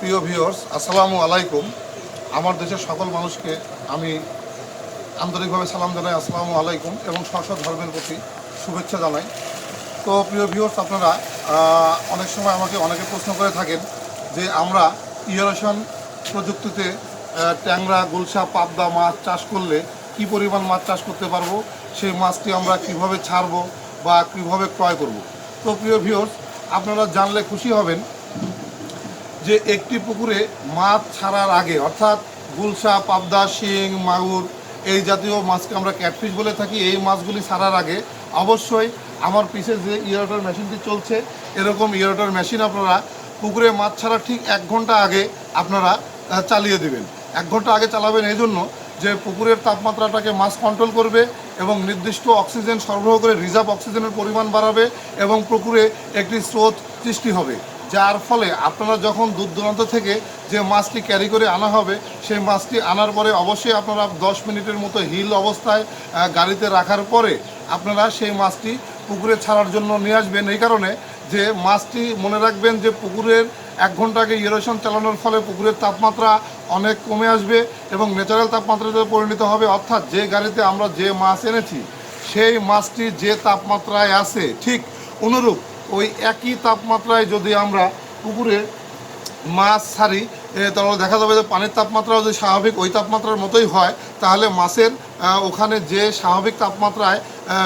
প্রিয় ভিউয়ার্স আসসালামু আলাইকুম। আমার দেশের সকল মানুষকে আমি আন্তরিকভাবে সালাম জানাই, আসসালামু আলাইকুম, এবং স্ব ধর্মের প্রতি শুভেচ্ছা জানাই। তো প্রিয় ভিউয়ার্স আপনারা অনেক সময় আমাকে অনেকে প্রশ্ন করে থাকেন যে আমরা ইয়েরেশন প্রযুক্তিতে ট্যাংরা, গুলশা, পাবদা মাছ চাষ করলে কি পরিমাণ মাছ চাষ করতে পারব? সেই মাছটি আমরা কীভাবে ছাড়বো বা কীভাবে ক্রয় করব? তো প্রিয় ভিউয়ার্স আপনারা জানলে খুশি হবেন যে একটি পুকুরে মাছ ছাড়ার আগে, অর্থাৎ গুলশা, পাবদা, শিং, মাগুর, এই জাতীয় মাছকে আমরা ক্যাটফিশ বলে থাকি, এই মাছগুলি ছাড়ার আগে অবশ্যই আমার পিছে যে ইয়েরটার মেশিনটি চলছে, এরকম ইয়েরটার মেশিন আপনারা পুকুরে মাছ ছাড়ার ঠিক এক ঘণ্টা আগে আপনারা চালিয়ে দেবেন। এক ঘণ্টা আগে চালাবেন এই জন্য যে পুকুরের তাপমাত্রাটাকে মাছ কন্ট্রোল করবে এবং নির্দিষ্ট অক্সিজেন সরবরাহ করে রিজার্ভ অক্সিজেনের পরিমাণ বাড়াবে এবং পুকুরে একটি স্রোত সৃষ্টি হবে। যার ফলে আপনারা যখন দূর দূরান্ত থেকে যে মাছটি ক্যারি করে আনা হবে, সেই মাছটি আনার পরে অবশ্যই আপনারা দশ মিনিটের মতো হিল অবস্থায় গাড়িতে রাখার পরে আপনারা সেই মাছটি পুকুরে ছাড়ার জন্য নিয়ে আসবেন। এই কারণে যে মাছটি মনে রাখবেন যে পুকুরের এক ঘণ্টা আগে ইয়েরেশন চালানোর ফলে পুকুরের তাপমাত্রা অনেক কমে আসবে এবং ন্যাচারাল তাপমাত্রাতে পরিণত হবে। অর্থাৎ যে গাড়িতে আমরা যে মাছ এনেছি, সেই মাছটি যে তাপমাত্রায় আছে, ঠিক অনুরূপ ওই একই তাপমাত্রায় যদি আমরা পুকুরে মাছ ছাড়ি তাহলে দেখা যাবে যে পানির তাপমাত্রা যদি স্বাভাবিক ওই তাপমাত্রার মতোই হয়, তাহলে মাছের ওখানে যে স্বাভাবিক তাপমাত্রায়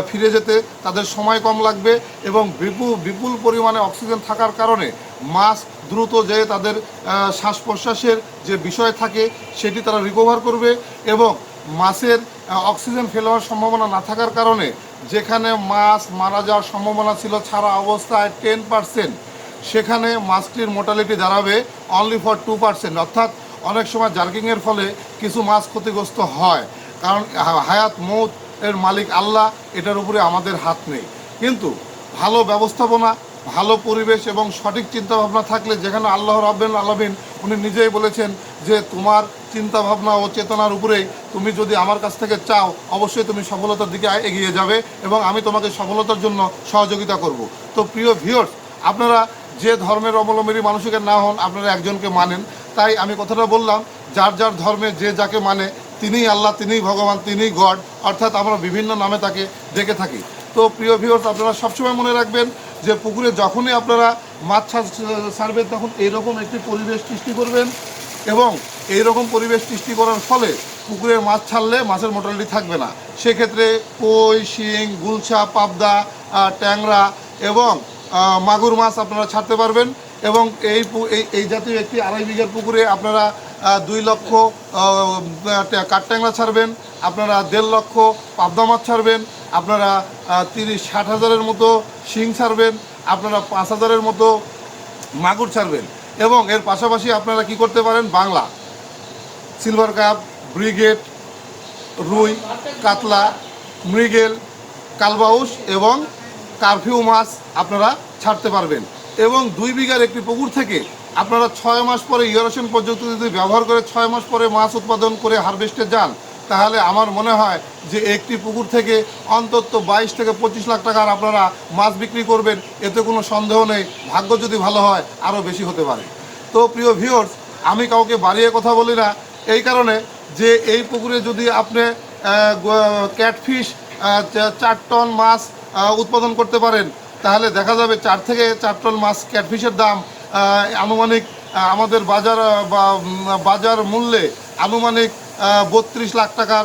ফিরে যেতে তাদের সময় কম লাগবে এবং বিপুল বিপুল পরিমাণে অক্সিজেন থাকার কারণে মাছ দ্রুত যে তাদের শ্বাস প্রশ্বাসের যে বিষয় থাকে সেটি তারা রিকভার করবে এবং মাছের অক্সিজেন ফেল হওয়ার সম্ভাবনা না থাকার কারণে যেখানে মাছ মারা যাওয়ার সম্ভাবনা ছিল ছাড়া অবস্থায় টেন পার্সেন্ট সেখানে মাছটির মোটালিটি দাঁড়াবে অনলি ফর টু পার্সেন্ট অর্থাৎ অনেক সময় জার্কিংয়ের ফলে কিছু মাছ ক্ষতিগ্রস্ত হয়, কারণ হায়াত মৌত এর মালিক আল্লাহ, এটার উপরে আমাদের হাত নেই। কিন্তু ভালো ব্যবস্থাপনা, ভালো পরিবেশ এবং সঠিক চিন্তাভাবনা থাকলে যেখানে আল্লাহ রাব্বেন আলমিন উনি নিজেই বলেছেন যে তোমার চিন্তাভাবনা ও চেতনার উপরে তুমি যদি আমার কাছ থেকে চাও, অবশ্যই তুমি সফলতার দিকে এগিয়ে যাবে এবং আমি তোমাকে সফলতার জন্য সহযোগিতা করব। তো প্রিয় ভিউয়ার্স আপনারা যে ধর্মের অবলম্বী মানুষকে না হন, আপনারা একজনকে মানেন। তাই আমি কথাটা বললাম, যার যার ধর্মে যে যাকে মানে তিনিই আল্লাহ, তিনিই ভগবান, তিনিই গড, অর্থাৎ আমরা বিভিন্ন নামে তাকে ডেকে থাকি। তো প্রিয় ভিউয়ার্স আপনারা সবসময় মনে রাখবেন যে পুকুরে যখনই আপনারা মাছ ছাড়- ছাড়বেন, তখন এইরকম একটি পরিবেশ সৃষ্টি করবেন এবং এই রকম পরিবেশ সৃষ্টি করার ফলে পুকুরে মাছ ছাড়লে মাছের মোটালিটি থাকবে না। সেক্ষেত্রে কই, শিং গুলছা পাবদা ট্যাংরা এবং মাগুর মাছ আপনারা ছাড়তে পারবেন এবং এই এই জাতীয় একটি আড়াই বিঘার পুকুরে আপনারা দুই লক্ষ কাঠট্যাংরা ছাড়বেন, আপনারা দেড় লক্ষ পাবদা মাছ ছাড়বেন, আপনারা তিরিশ, ষাট হাজারের মতো শিং ছাড়বেন, আপনারা পাঁচ হাজারের মতো মাগুর ছাড়বেন। এবং এর পাশাপাশি আপনারা কি করতে পারেন? বাংলা সিলভার কাপ ব্রিগেড রুই কাতলা মৃগেল কালবাউস এবং কারফিউ মাছ আপনারা ছাড়তে পারবেন। এবং দুই বিঘার একটি পুকুর থেকে আপনারা ছয় মাস পরে ইয়েরেশন পর্যন্ত যদি ব্যবহার করে ছয় মাস পরে মাছ উৎপাদন করে হারভেস্টে যান। তাহলে আমার মনে হয় যে একটি পুকুর থেকে অন্তত বাইশ থেকে পঁচিশ লাখ টাকার আপনারা মাছ বিক্রি করবেন, এতে কোনো সন্দেহ নেই, ভাগ্য যদি ভালো হয় আরও বেশি হতে পারে। তো প্রিয় ভিউয়ার্স আমি কাউকে বাড়িয়ে কথা বলি না, এই কারণে যে এই পুকুরে যদি আপনি ক্যাটফিশ চার টন মাছ উৎপাদন করতে পারেন, তাহলে দেখা যাবে চার থেকে চার টন মাছ ক্যাটফিশের দাম আনুমানিক আমাদের বাজার বাজার মূল্যে আনুমানিক বত্রিশ লাখ টাকার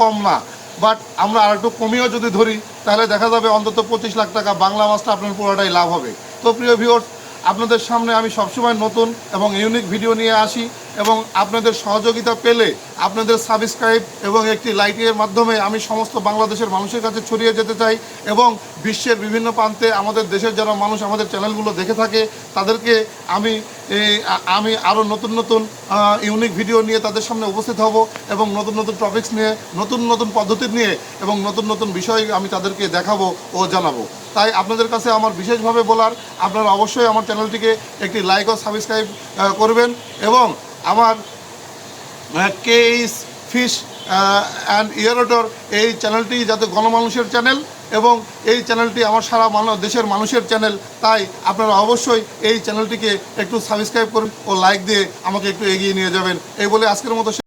কম না। বাট আমরা আর একটু কমিয়েও যদি ধরি, তাহলে দেখা যাবে অন্তত পঁচিশ লাখ টাকা বাংলা মাছটা আপনার পুরোটাই লাভ হবে। তো প্রিয় ভিউয়ার্স আপনাদের সামনে আমি সবসময় নতুন এবং ইউনিক ভিডিও নিয়ে আসি এবং আপনাদের সহযোগিতা পেলে আপনাদের সাবস্ক্রাইব এবং একটি লাইকের মাধ্যমে আমি সমস্ত বাংলাদেশের মানুষের কাছে ছড়িয়ে যেতে চাই এবং বিশ্বের বিভিন্ন প্রান্তে আমাদের দেশের যারা মানুষ আমাদের চ্যানেলগুলো দেখে থাকে, তাদেরকে আমি আমি আরও নতুন নতুন ইউনিক ভিডিও নিয়ে তাদের সামনে উপস্থিত হব এবং নতুন নতুন টপিক্স নিয়ে, নতুন নতুন পদ্ধতি নিয়ে এবং নতুন নতুন বিষয় আমি তাদেরকে দেখাবো ও জানাব। তাই আপনাদের কাছে আমার বিশেষভাবে বলার, আপনারা অবশ্যই আমার চ্যানেলটিকে একটি লাইক ও সাবস্ক্রাইব করবেন এবং আমার কেইস ফিশ অ্যান্ড ইয়ারোটর এই চ্যানেলটি যাতে গণমানুষের চ্যানেল এবং এই চ্যানেলটি আমার সারা দেশের মানুষের চ্যানেল, তাই আপনারা অবশ্যই এই চ্যানেলটিকে একটু সাবস্ক্রাইব করুন ও লাইক দিয়ে আমাকে একটু এগিয়ে নিয়ে যাবেন। এই বলে আজকের মতো